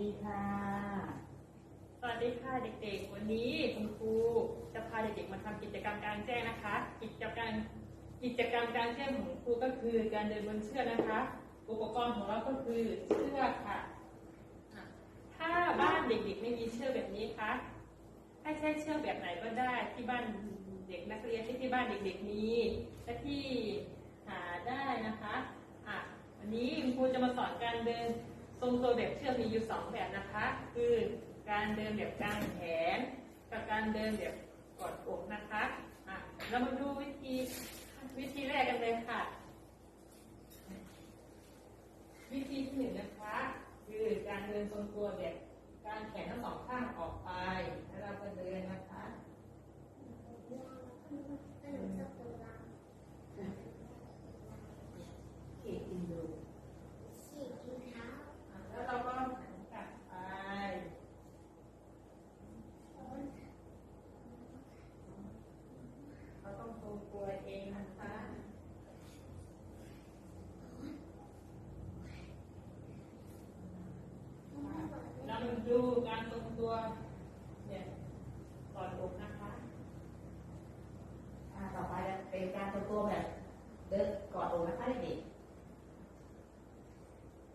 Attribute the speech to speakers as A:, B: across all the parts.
A: ดีค่ะ
B: สวัสดีค่ะเด็กๆ วันนี้คุณครูจะพาเด็กๆมาทำกิจกรรมกลางแจ้งนะคะ กิจกรรมกิจกรรมกลางแจ้งของครูก็คือการเดินบนเชือกนะคะ อุปกรณ์ของเราก็คือเชือกค่ะอะ ถ้าบ้านเด็กๆไม่มีเชือกแบบนี้คะให้ใช้เชือกแบบไหนก็ได้ที่บ้านเด็กนักเรียนที่ที่บ้านเด็กๆมีและที่หาได้นะคะอะวันนี้คุณครูจะมาสอนการเดิน ทรงตัวแบบเชือกมีอยู่สองแบบนะคะ คือการเดินแบบกางแขน กับการเดินแบบกอดอกนะคะอะเรามาดูวิธีวิธีแรกกันเลยค่ะ วิธีที่หนึ่งนะคะ คือการเดินทรงตัวแบบการแขนทั้งสองข้างออกไปแล้วเราก็เดินนะคะ
A: เขตอินโด
B: อะแล้วเราก็หันกลับไป เราต้องทรงตัวเองนะคะเรามาดูการทรงตัวเนี่ยก่อดอกนะคะ
A: อ่าต่อไปเป็นการตัวตัวแบบเดินกอดอกนะคะเด็ก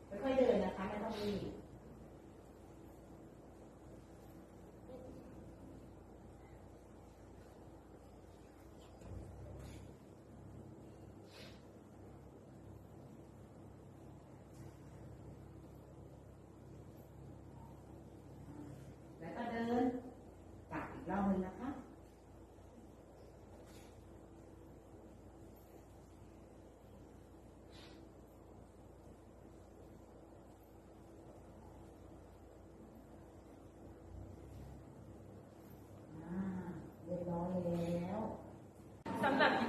A: ๆค่อยๆเดินนะคะไม่ต้องรีบแล้วก็เดินกลับอีกรอบหนึงนะคะ อ่าเรียบร้อยแล้ว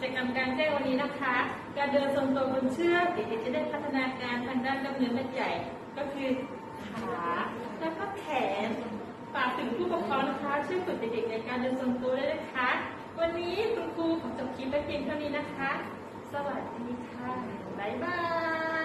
B: สำหรับกิจกรรมการแจ้งวันนี้นะคะ การเดินทรงตัวบนเชือกเด็กๆจะได้พัฒนาการทางด้านกล้ามเนื้อมัดใหญ่ ก็คือขาและก็แขนฝากถึงผู้ปกครองนะคะช่วยฝึกเด็กๆในการเดินทรงตัวด้วยนะคะ วันนี้คุณครูขอจบคลิปไว้เพียงเท่านี้นะคะ สวัสดีค่ะบ๊ายบาย